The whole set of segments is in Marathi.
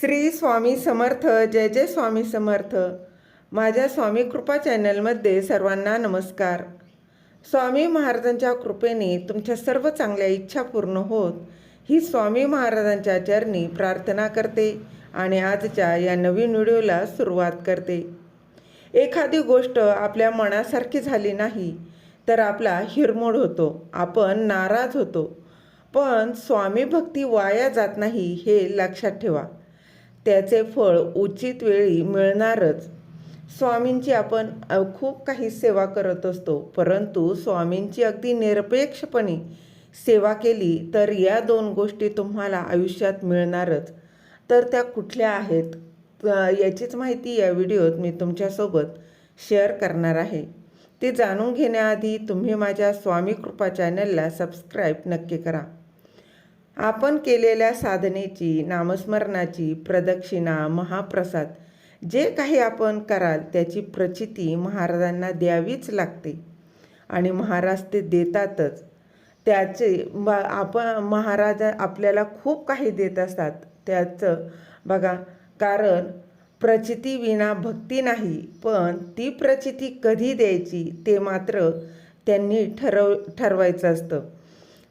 श्री स्वामी समर्थ जय जय स्वामी समर्थ. माझ्या स्वामी कृपा चॅनलमध्ये सर्वांना नमस्कार. स्वामी महाराजांच्या कृपेने तुमच्या सर्व चांगल्या इच्छा पूर्ण होत ही स्वामी महाराजांच्या चरणी प्रार्थना करते आणि आजच्या या नवीन व्हिडिओला सुरुवात करते. एखादी गोष्ट आपल्या मनासारखी झाली नाही तर आपला हिरमोड होतो आपण नाराज होतो. पण स्वामी भक्ती वाया जात नाही हे लक्षात ठेवा. त्याचे फळ उचित वेळी मिळणारच. स्वामींची आपण खूप काही सेवा करत असतो परंतु स्वामींची अगदी निरपेक्षपणे सेवा केली तर या दोन गोष्टी तुम्हाला आयुष्यात मिळणारच. तर त्या कुठल्या आहेत? याचीच माहिती या व्हिडिओत मी तुमच्यासोबत शेअर करणार आहे. ते जाणून घेण्याआधी तुम्ही माझ्या स्वामी कृपा चॅनलला सबस्क्राईब नक्की करा. आपण केलेल्या साधनेची नामस्मरणाची प्रदक्षिणा महाप्रसाद जे काही आपण कराल त्याची प्रचिती महाराजांना द्यावीच लागते. आणि महाराज ते देतातच. त्याचे ब आपण महाराज आपल्याला खूप काही देत असतात. त्याचं बघा कारण प्रचिती विना भक्ती नाही पण ती प्रचिती कधी द्यायची ते मात्र त्यांनी ठरव ठरवायचं असतं.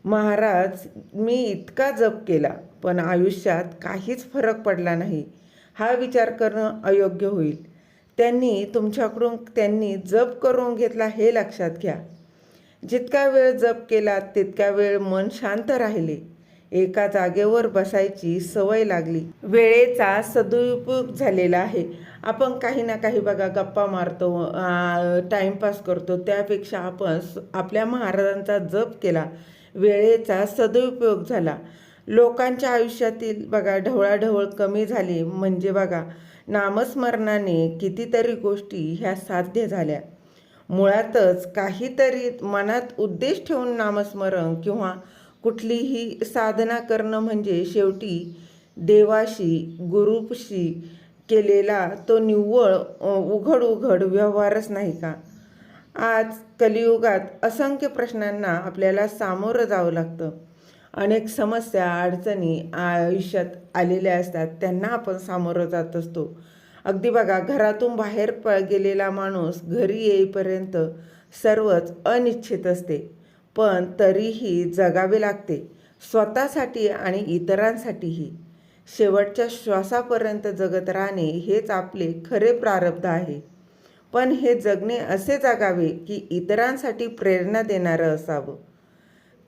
महाराज मी इतका जप केला पण आयुष्यात काहीच फरक पडला नाही. हा विचार करणं अयोग्य होईल. त्यांनी तुमच्याकडून त्यांनी जप करून घेतला हे लक्षात घ्या. जितका वेळ जप केला तितका वेळ मन शांत राहिले. एका जागेवर बसायची सवय लागली. वेळेचा सदुपयोग झालेला आहे. आपण काही ना काही बघा गप्पा मारतो टाईमपास करतो. त्यापेक्षा आपण आपल्या महाराजांचा जप केला. वेळेचा सदुपयोग झाला. लोकांच्या आयुष्यातील बघा ढवळाढवळ कमी झाली. म्हणजे बघा नामस्मरणाने कितीतरी गोष्टी ह्या साध्य झाल्या. मुळातच काहीतरी मनात उद्देश ठेवून नामस्मरण किंवा कुठलीही साधना करणं म्हणजे शेवटी देवाशी गुरुशी केलेला तो निव्वळ उघड उघड व्यवहारच नाही का? आज कलियुगात असंख्य प्रश्नांना आपल्याला सामोरं जावं लागतं. अनेक समस्या अडचणी आयुष्यात आलेल्या असतात त्यांना आपण सामोरं जात असतो. अगदी बघा घरातून बाहेर प गेलेला माणूस घरी येईपर्यंत सर्वच अनिश्चित असते. पण तरीही जगावे लागते स्वतःसाठी आणि इतरांसाठीही. शेवटच्या श्वासापर्यंत जगत राहणे हेच आपले खरे प्रारब्ध आहे. पण हे जगणे असे जगावे की इतरांसाठी प्रेरणा देणारं असावं.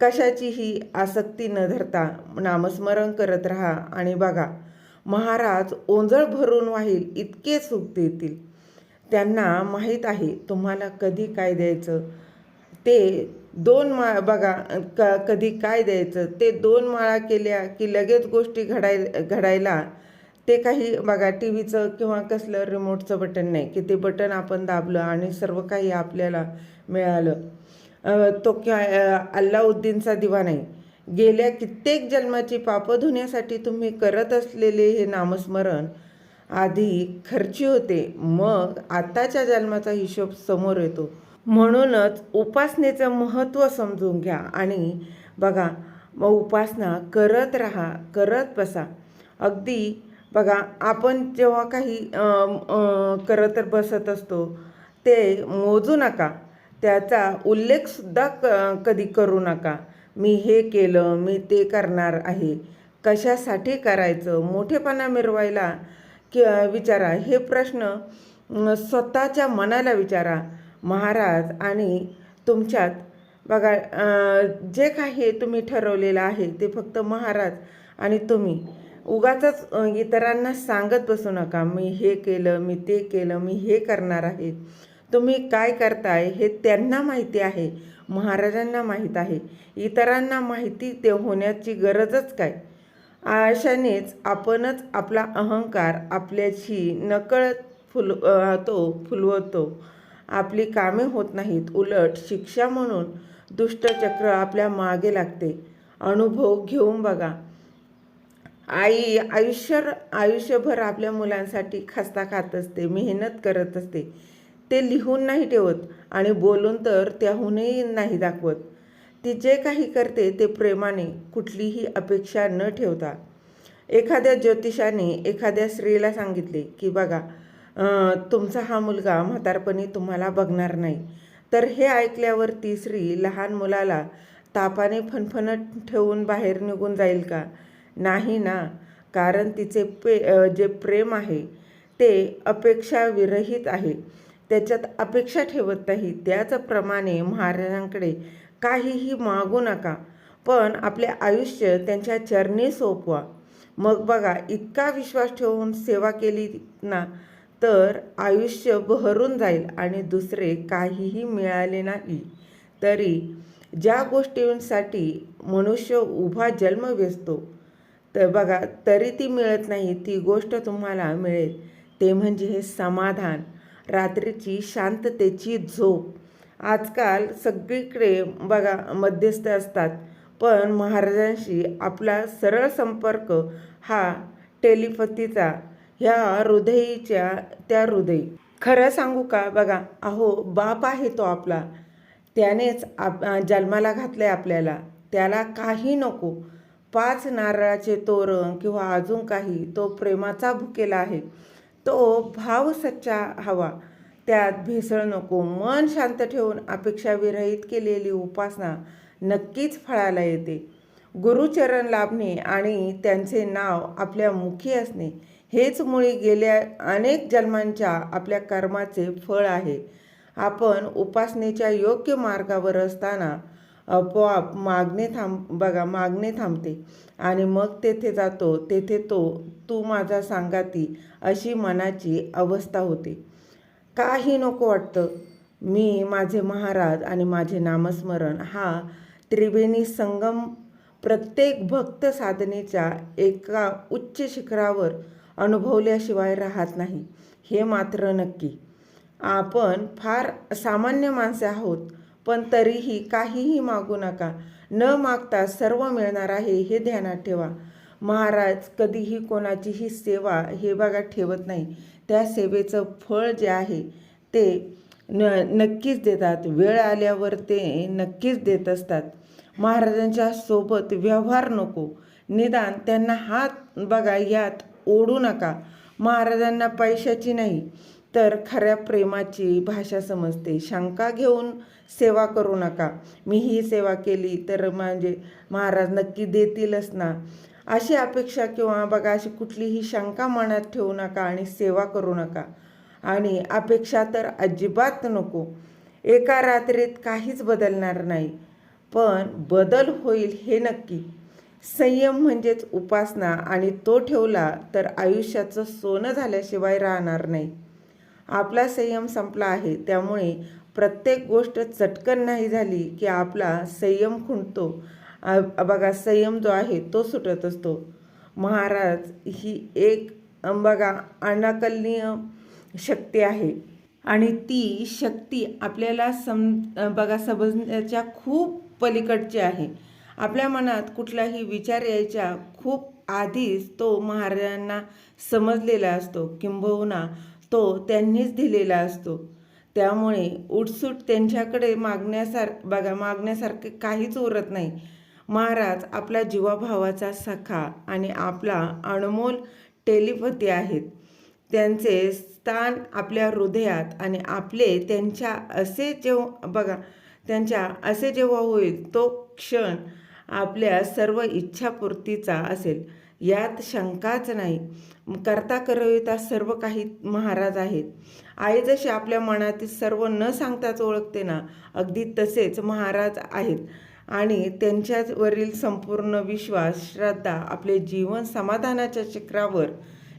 कशाचीही आसक्ती न धरता नामस्मरण करत राहा आणि बघा महाराज ओंजळ भरून वाहील इतके सुख देतील. त्यांना माहीत आहे तुम्हाला कधी काय द्यायचं? ते दोन मा बघा क कधी काय द्यायचं? ते दोन माळा केल्या की लगेच गोष्टी घडाय घडायला ते काही बघा टी व्हीचं किंवा कसलं रिमोटचं बटन नाही. की ते बटन आपण दाबलं आणि सर्व काही आपल्याला मिळालं. तो किंवा अल्लाउद्दीनचा दिवा नाही. गेल्या कित्येक जन्माची पापं धुण्यासाठी तुम्ही करत असलेले हे नामस्मरण आधी खर्ची होते. मग आताच्या जन्माचा हिशोब समोर येतो. म्हणूनच उपासनेचं महत्त्व समजून घ्या. आणि बघा मग उपासना करत राहा करत बसा. अगदी बघा आपण जेव्हा काही करत बसत असतो ते मोजू नका. त्याचा उल्लेखसुद्धा क कधी करू नका. मी हे केलं मी ते करणार आहे. कशासाठी करायचं? मोठेपणा मिरवायला कि विचारा. हे प्रश्न स्वतःच्या मनाला विचारा. महाराज आणि तुमच्यात बघा जे काही तुम्ही ठरवलेलं आहे ते फक्त महाराज आणि तुम्ही. उगाच इतरांना सांगत बसू नका मी हे केलं मी ते केलं मी हे करणार आहे. तुम्ही काय करताय हे त्यांना माहिती आहे महाराजांना माहीत आहे. इतरांना माहिती ते होण्याची गरजच काय? अशानेच आपणच आपला अहंकार आपल्याशी नकळत फुल तो फुलवतो. आपली कामे होत नाहीत उलट शिक्षा म्हणून दुष्टचक्र आपल्या मागे लागते. अनुभव घेऊन बघा. आई आयुष्य आयुष्यभर आपल्या मुलांसाठी खस्ता खात असते मेहनत करत असते. ते लिहून नाही ठेवत आणि बोलून तर त्याहूनही नाही दाखवत. ती जे काही करते ते प्रेमाने कुठलीही अपेक्षा न ठेवता. एखाद्या ज्योतिषाने एखाद्या स्त्रीला सांगितले की बघा तुमचा हा मुलगा म्हातारपणी तुम्हाला बघणार नाही तर हे ऐकल्यावर ती स्त्री लहान मुलाला तापाने फणफणत ठेवून बाहेर निघून जाईल का? नाही ना? कारण तिचे पे जे प्रेम आहे ते अपेक्षाविरहित आहे. त्याच्यात अपेक्षा ठेवत नाही. त्याचप्रमाणे महाराजांकडे काहीही मागू नका. पण आपले आयुष्य त्यांच्या चरणी सोपवा. मग बघा इतका विश्वास ठेवून सेवा केली ना तर आयुष्य बहरून जाईल आणि दुसरे काहीही मिळाले नाही. तरी ज्या गोष्टींसाठी मनुष्य उभा जन्म वेचतो तर बघा तरी ती मिळत नाही ती गोष्ट तुम्हाला मिळेल. ते म्हणजे हे समाधान रात्रीची शांततेची झोप. आजकाल सगळीकडे बघा मध्यस्थ असतात. पण महाराजांशी आपला सरळ संपर्क हा टेलिपथीचा ह्या हृदयीच्या त्या हृदयी. खरं सांगू का? बघा अहो बाप आहे तो आपला. त्यानेच आप जन्माला घातलं आहे आपल्याला. त्याला काही नको. पाच नारळाचे तोरण किंवा अजून काही तो प्रेमाचा भुकेला आहे. तो भाव सच्चा हवा. त्यात भेसळ नको. मन शांत ठेवून अपेक्षा विरहित केलेली उपासना नक्कीच फळाला येते. गुरुचरण लाभणे आणि त्यांचे नाव आपल्या मुखी असणे हेच मुळी गेल्या अनेक जन्मांच्या आपल्या कर्माचे फळ आहे. आपण उपासनेच्या योग्य मार्गावर असताना आपोआप मागणे थांब बघा मागणे थांबते. आणि मग तेथे जातो तेथे तो तू माझा सांगाती अशी मनाची अवस्था होते. काही नको वाटतं. मी माझे महाराज आणि माझे नामस्मरण हा त्रिवेणी संगम प्रत्येक भक्त साधनेच्या एका उच्च शिखरावर अनुभवल्याशिवाय राहत नाही. हे मात्र नक्की. आपण फार सामान्य माणसे आहोत. पण तरीही काहीही मागू नका. न मागता सर्व मिळणार आहे हे ध्यानात ठेवा. महाराज कधीही कोणाचीही सेवा हे बघा ठेवत नाही. त्या सेवेचं फळ जे आहे ते न नक्कीच देतात. वेळ आल्यावर ते नक्कीच देत असतात. महाराजांच्या सोबत व्यवहार नको. निदान त्यांना हात बघा यात ओढू नका. महाराजांना पैशाची नाही. तर खऱ्या प्रेमाची भाषा समजते. शंका घेऊन सेवा करू नका. मी ही सेवा केली तर म्हणजे महाराज नक्की देतीलच ना. अशी अपेक्षा किंवा बघा अशी कुठलीही शंका मनात ठेवू नका आणि सेवा करू नका. आणि अपेक्षा तर अजिबात नको. एका रात्रीत काहीच बदलणार नाही. पण बदल होईल हे नक्की. संयम म्हणजेच उपासना आणि तो ठेवला तर आयुष्याचं सोनं झाल्याशिवाय राहणार नाही. आपला संयम संपला आहे. त्यामुळे प्रत्येक गोष्ट चटकन नाही झाली की आपला संयम खुंटतो. बघा संयम जो आहे तो सुटत असतो. महाराज ही एक बघा अनाकलनीय शक्ती आहे. आणि ती शक्ती आपल्याला सम बघा समजण्याच्या खूप पलीकडची आहे. आपल्या मनात कुठलाही विचार यायच्या खूप आधीच तो महाराजांना समजलेला असतो. किंबहुना तो त्यांनीच दिलेला असतो. त्यामुळे उठसूट त्यांच्याकडे मागण्यासार बघा मागण्यासारखे काहीच उरत नाही. महाराज आपला जीवाभावाचा सखा आणि आपला अनमोल टेलिपती आहेत. त्यांचे स्थान आपल्या हृदयात आणि आपले त्यांच्या असे जेव्हा बघा त्यांच्या असे जेव्हा होईल तो क्षण आपल्या सर्व इच्छापूर्तीचा असेल. यात शंकाच नाही. करता करविता सर्व काही महाराज आहेत. आई जशी आपल्या मनातील सर्व न सांगताच ओळखते ना अगदी तसेच महाराज आहेत. आणि त्यांच्यावरील संपूर्ण विश्वास श्रद्धा आपले जीवन समाधानाच्या शिखरावर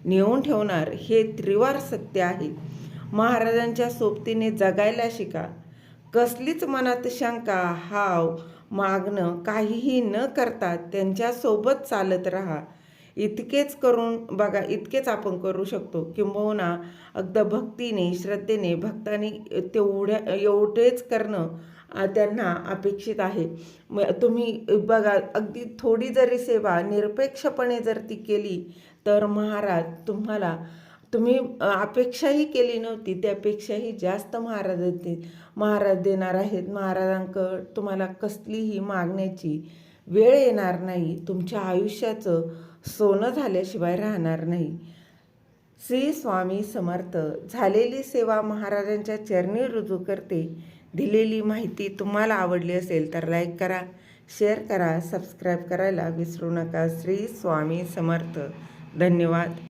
नेऊन ठेवणार हे त्रिवार सत्य आहे. महाराजांच्या सोबतीने जगायला शिका. कसलीच मनात शंका हाव मागणं काहीही न करता त्यांच्यासोबत चालत राहा. इतकेच करून बघा इतकेच आपण करू शकतो किंबहुना अगदी भक्तीने श्रद्धेने भक्ताने तेवढ्या एवढेच करणं त्यांना अपेक्षित आहे. मग तुम्ही बघा अगदी थोडी जरी सेवा निरपेक्षपणे जर ती केली तर महाराज तुम्हाला तुम्ही अपेक्षाही केली नव्हती त्यापेक्षाही जास्त महाराज देतील महाराज देणार आहेत. महाराजांकड तुम्हाला कसलीही मागण्याची वेळ येणार नाही. तुमच्या आयुष्याचं सोनं झाल्याशिवाय राहणार नाही. श्री स्वामी समर्थ झालेली सेवा महाराजांच्या चरणी रुजू करते. दिलेली माहिती तुम्हाला आवडली असेल तर लाईक करा शेअर करा सबस्क्राईब करायला विसरू नका. श्री स्वामी समर्थ. धन्यवाद.